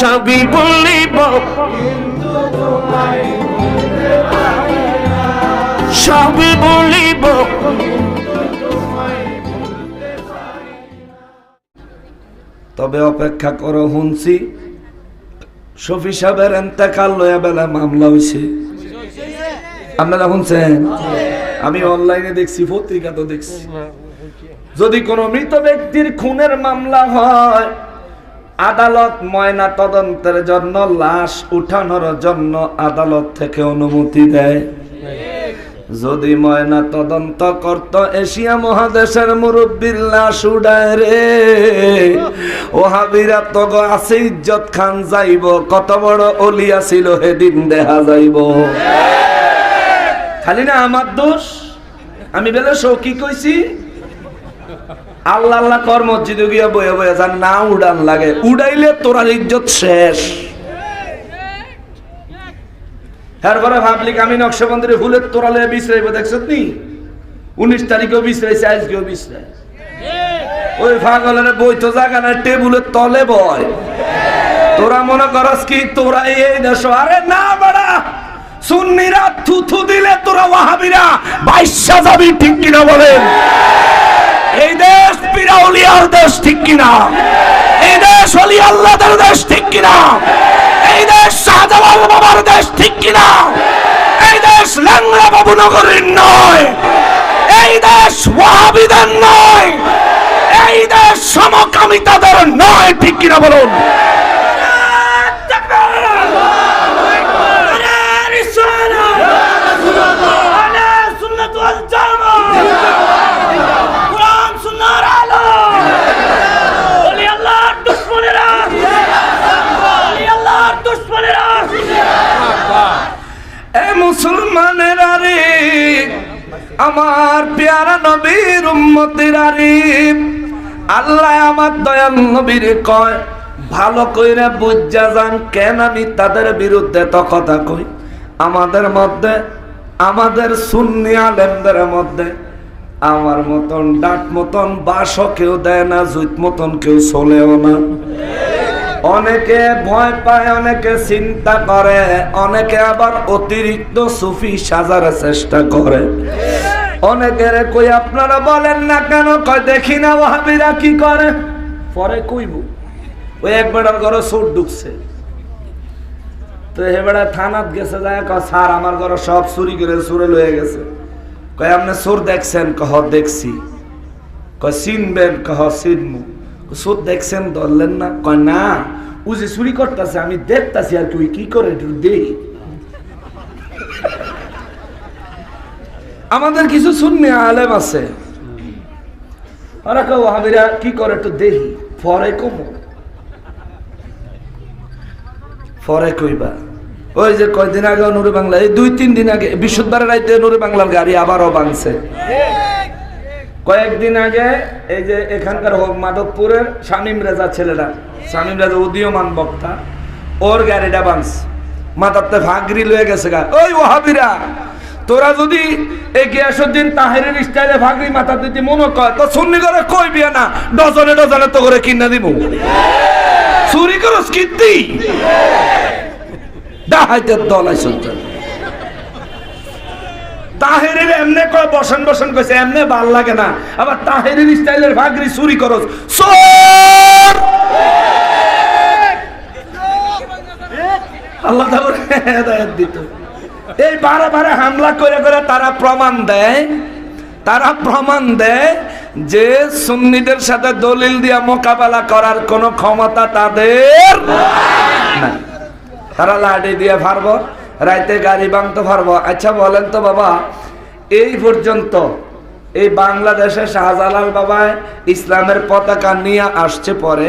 সবই বলিব সবই বলিব তবে অপেক্ষা করো শুনছি শফি সাহেবের এন্তেকাল লয়া বেলা মামলা হয়েছে আপনারা শুনছেন? আমি অনলাইনে দেখছি, পত্রিকা তো দেখছি। যদি কোনো মৃত ব্যক্তির খুনের মামলা হয় আদালত ময়না তদন্তের জন্য লাশ উঠানোর জন্য আদালত থেকে অনুমতি দেয়। যদি ময়না তদন্ত করত, এশিয়া মহাদেশের মুরব্বীর লাশ উড়ায় রে। ও হাবিরা তো আছে, ইজ্জত খান যাইব, কত বড় অলিয়া ছিল হেদিন দেখা যাইব। খালি না আমার দোষ? আমি বেলে কি কইছি? আল্লাহ আল্লাহ কর মসজিদে গিয়া বয়ে বয়ে যান, না উড়ান লাগে। উড়াইলে তোরার ইজ্জত শেষ। এরপরে ভাবলি, আমি নকশবন্দিরে ফুলের তোরালে বিশ্রাইব দেখছ নি? উনিশ তারিখেও বিশ্রাইছে, আজকেও বিশ্রাই ওই ফাগলের বই তো জায়গা না টেবুলের তলে বয়। তোরা মনে করস কি, তোরা এই দেশ? আরে না বাড়া, সুন্নিরা থুথু দিলে তোরা ওয়াহাবিরা, বাইশা যাবি ঠিক কিনা বলেন। এই দেশ পিরাউলিয়ার দেশ ঠিক কিনা? এই দেশ অলি আল্লাহদের দেশ ঠিক কিনা? এই দেশ শাহজালাল বাবার দেশ ঠিক কিনা? এই দেশ ল্যাংরা বাবু নগরীর নয়। এই দেশ ওয়াহাবিদের নয়। এই দেশ সমকামিতাদের নয়, ঠিক কিনা বলুন? আমার পেয়ারা নবীর উম্মতেরা রে আল্লাহ আমার দয়াল নবীর কয়, ভালো কইরা বুঝা যান কেন আমি তাদের বিরুদ্ধে তো কথা কই? আমাদের মধ্যে, আমাদের সুন্নি আলেমদের মধ্যে, আমার মতন ডাট মতন বাসও কেউ দেয় না, জুত মতন কেউ চলেও না। অনেকে ভয় পায়, অনেকে চিন্তা করে, অনেকে আবার অতিরিক্ত সুফি সাজার চেষ্টা করে। অনেকের কই, আপনারা বলেন না কেন? কয়, দেখি না ওহাবিরা কি করে? পরে কইব, ওই এক বেড়ার ঘরে চোর ঢুকছে। তো বেড়া থানাত গেছে, যায় কয়, স্যার, আমার ঘরে সব চুরি করে চুরে লয়ে গেছে। কয়, আপনি চোর দেখছেন? কহ, দেখছি। কয়, চিনবেন? কহ, চিনমু। চোর দেখছেন? ধরলেন না। কয়, না, ও যে চুরি করতেছে, আমি দেখতাছি আর কি কি করে? একটু দেই আমাদের কিছু শূন্য আলেম আছে। কি করে একটু দেহি পরে কমো। পরে কইবা। ওই যে কয়দিন আগে নুরে বাংলা, এই দুই তিন দিন আগে বৃহস্পতিবার রাইতে নুরে বাংলার গাড়ি আবারও বাংছে কয়েকদিন আগে এই যে এখানকার হোক মাধবপুরের শামিম রেজা ছেলেরা, শামিম রেজা উদীয়মান বক্তা, ওর গাড়িটা বাংস মাথাতে ভাগরি লয়ে গেছে গা। ওই ওহাবিরা! তোরা যদি এই গিয়াসুদ্দিন স্টাইলে ভাগরি মাথা দিতে মনে কয় তো সুন্নি করে কইবি না? ডজনে ডজনে তো করে কিনা দিব। চুরি করস দল তাহেরের এমনে কয় বসন বসন কইছে, এমনে ভালো লাগে না। আবার তাহেরের স্টাইলের ভাগরি চুরি করস। আল্লাহ হেদায়েত দিত। এই বারে বারে হামলা করে করে তারা প্রমাণ দেয়, তারা প্রমাণ দেয় যে সুন্নিদের সাথে দলিল দিয়া মোকাবেলা করার কোনো ক্ষমতা তাদের তারা লাঠি দিয়ে পারব রাইতে গাড়ি ভাঙতে পারব আচ্ছা বলেন তো বাবা, এই পর্যন্ত এই বাংলাদেশে শাহজালাল বাবা ইসলামের পতাকা নিয়ে আসছে পরে,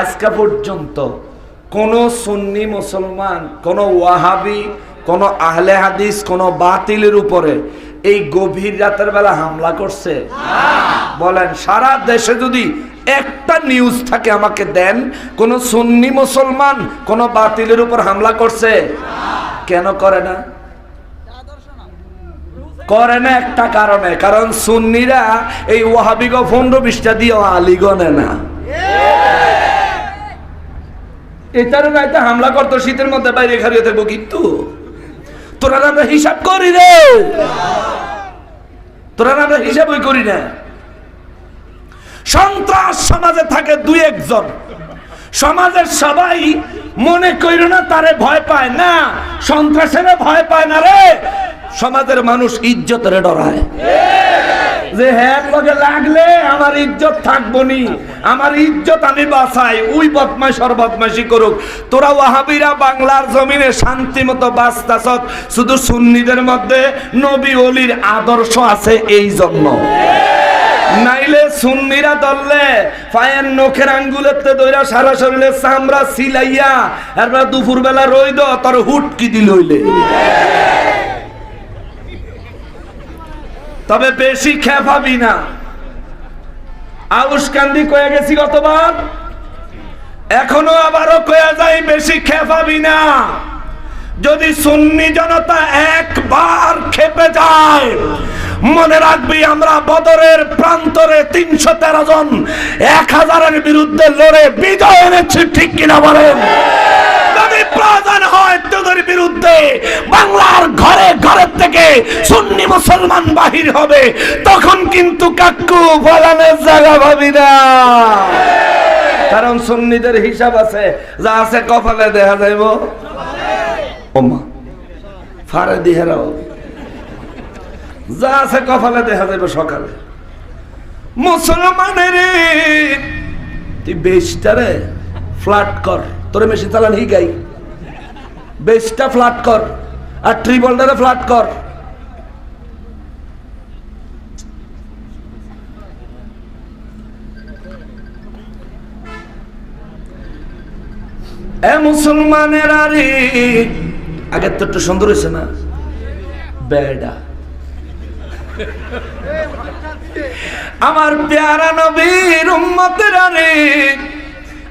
আজকে পর্যন্ত কোন সুন্নি মুসলমান, কোন ওয়াহাবি কোন আহলে হাদিস, কোন বাতিলের উপরে এই গভীর রাতের বেলা হামলা করছে? বলেন, সারা দেশে যদি একটা নিউজ থাকে আমাকে দেন, কোন সুন্নি মুসলমান কোন বাতিলের উপর হামলা করছে? কেন করে না? করে না একটা কারণে, কারণ সুন্নিরা এই ওয়াহাবিগ পনেরো বিশটা দিয়ে আলিগনে না। এটারও গাইতে হামলা করতো, শীতের মধ্যে বাইরে খারিয়ে থাকব কিন্তু। তোরা আমরা হিসাব করি রে। তোরা আমরা হিসাবই করি না। সন্ত্রাস সমাজে থাকে দুই একজন। সমাজের সবাই মনে করিল না, তারে ভয় পায়। না সন্ত্রাসের ভয় পায় না রে। সমাজের মানুষ ইজ্জতের ডরায়। যে হ্যাঁ লগে লাগলে আমার ইজ্জত থাকব নি আমার ইজ্জত আমি বাঁচাই। ওই বদমাইশ আর বদমাইশি করুক। তোরা ওয়াহাবিরা বাংলার জমিনে শান্তি মতো বাঁচতাছ। শুধু সুন্নিদের মধ্যে নবী অলির আদর্শ আছে এই জন্য। নাইলে সুন্নিরা দললে পায়ের নখের আঙ্গুলেতে দইরা সারা শরীরে চামড়া সিলাইয়া এরপর দুপুর বেলা রইদ, তোর হুটকি দিল হইলে। তবে বেশি খেপাবি না। আউস কান্দি কয়ে গেছি গতবার। এখনও আবারও কয়ে যাই বেশি খেপাবি না। যদি সুন্নি জনতা একবার খেপে যায়, মনে রাখবি আমরা বদরের প্রান্তরে তিনশো তেরো জন এক হাজারের বিরুদ্ধে লড়ে বিজয় এনেছি, ঠিক কিনা বলেন? যদি প্রয়োজন হয় তোদের বিরুদ্ধে, বাংলার ঘরে সুন্নি মুসলমান বাহির হবে, তখন কিন্তু কাকু ফলানের জায়গা ভাবি না। কারণ সুন্নিদের হিসাব আছে, যা আছে কপালে দেখা যাইব। ফারে দিহেরাও যা আছে কপালে দেখা যাবে সকালে। মুসলমানের, তুই বেশটারে ফ্ল্যাট কর। তোরে মেশিন চালান হি গাই বেশটা ফ্ল্যাট কর, আর ট্রিবলটারে ফ্ল্যাট কর। এ মুসলমানের আরে, আগের তো একটু সুন্দর হয়েছে না? বেডা। আমার পেয়ারা নবীর উম্মতের আরে,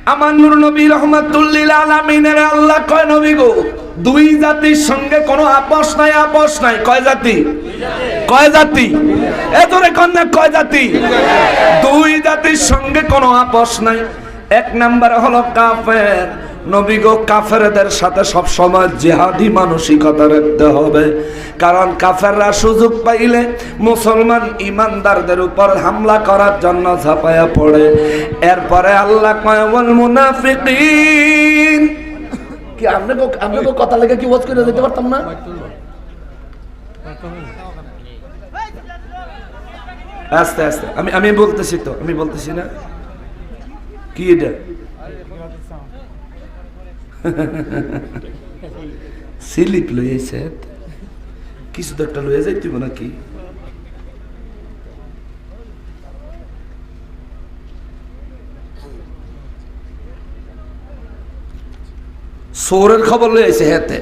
আমার নূর নবী রহমাতুল্লিল আলামিনের আল্লাহ কয় নবী গো? দুই জাতির সঙ্গে কোনো আপস নাই আপস নাই। কয় জাতি? কয় জাতি? এ তোরে কন্যা, কয় জাতি? দুই জাতির সঙ্গে কোনো আপস নাই। এক নাম্বার হলো কাফের। নবী গো কাফেরদের সাথে সব সময় জিহাদি মানসিকতা রাখতে হবে। কারণ কাফেররা সুযোগ পাইলে মুসলমান ইমানদারদের উপর হামলা করার জন্য ঝাঁপায়া পড়ে। এরপরে আল্লাহ কয়বল মুনাফিকিন। কি আপনাকে আপনাকে কথা লেগে কি ওয়াজ করে দিতে পারতাম না? আস্তে আস্তে। আমি আমি বলতেছি তো আমি বলতেছি না। কি এটা? স্লিপ লইছে কিছু তো একটা লয়ে যাইতিব নাকি? সোরের খবর লয়ে আইছে হেতে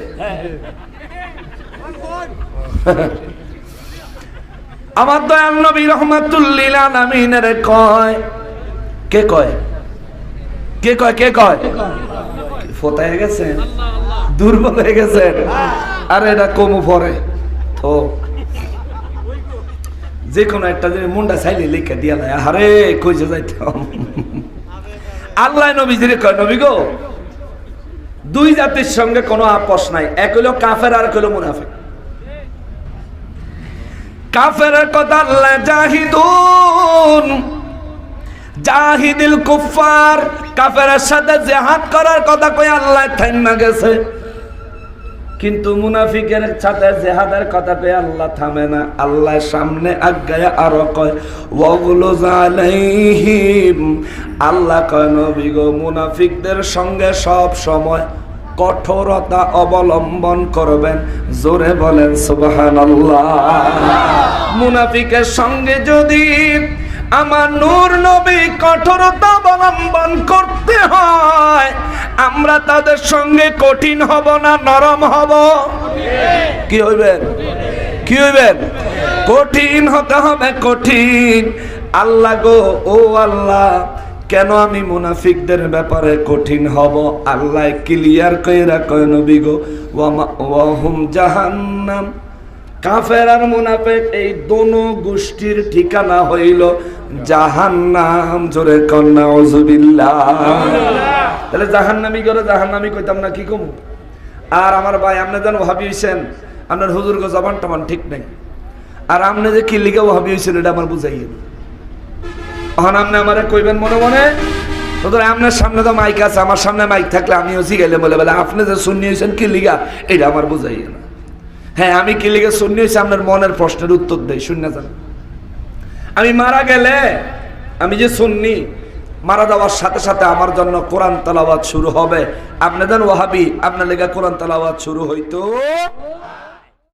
আমার দয়াল নবী রহমাতুল্লিল আলামিনের কয়? কে কয়? কে কয়? কে কয়? ফোতায় গেছেন? দুর্বল হয়ে গেছেন? আরে এটা কমু পরে। তো যে কোনো একটা জিনিস মুন্ডা চাইলে লিখে দিয়া দেয়। আরে কইছে যাইতাম আল্লাহ নবী যিনি কয় নবী গো দুই জাতির সঙ্গে কোনো আপোষ নাই। এক হইল কাফের আর এক হইল মুনাফিক। কাফের কথা আল্লাহ জাহিদুন। জাহিদিল কুফার কাফেরের সাথে জেহাদ করার কথা কই আল্লাহ থাইমা গেছে। কিন্তু মুনাফিকের সাথে জেহাদের কথা কই আল্লাহ থামে না। আল্লাহ সামনে আজ্ঞায় আরও কয় ওয়াগুলো জালাইহিম আল্লাহ কয়, নবী গো, মুনাফিকদের সঙ্গে সব সময় কঠোরতা অবলম্বন করবেন। জোরে বলেন, সুবহানাল্লাহ। মুনাফিকের সঙ্গে যদি আমার নূর নবী কঠোরতা অবলম্বন করতে হয়। আমরা তাদের সঙ্গে কঠিন হব না, নরম হব। কি হইবেন কি হইবেন কঠিন হতে হবে, কঠিন। আল্লাহ গো, ও আল্লাহ, কেন আমি মুনাফিকদের ব্যাপারে কঠিন হব? আল্লাহ ক্লিয়ার কইরা কয় নবী গো ওয়াহুম জাহান্নাম। কাফের আর মুনাফেক এই দোনো গোষ্ঠীর ঠিকানা হইল জাহান্নাম, জোরে কন্যা তাহলে জাহান্নামি করে জাহান্নামি কইতাম না, কি আর আমার ভাই, আপনি যেন ভাবি হইছেন, আপনার হুজুর গো জবান টমান ঠিক নাই। আর আপনি যে কি লিগে ভাবি হইছেন, এটা আমার তখন আপনি আমারে কইবেন মনে মনে আপনার সামনে তো মাইক আছে, আমার সামনে মাইক থাকলে আমিও জিগাইলে বলে বলে, আপনি যে শুনি হয়েছেন কি লিগা? এটা আমার বুঝাইয়ে না হ্যাঁ আমি কি লিগে শুনি হয়েছি আপনার মনের প্রশ্নের উত্তর দেই, শুনে যান। আমি মারা গেলে, আমি যে শুননি মারা যাওয়ার সাথে সাথে আমার জন্য কোরআন তালাবাদ শুরু হবে। আপনাদের ওহাবি আপনার লেগে কোরআন তালাবাদ শুরু হইতো।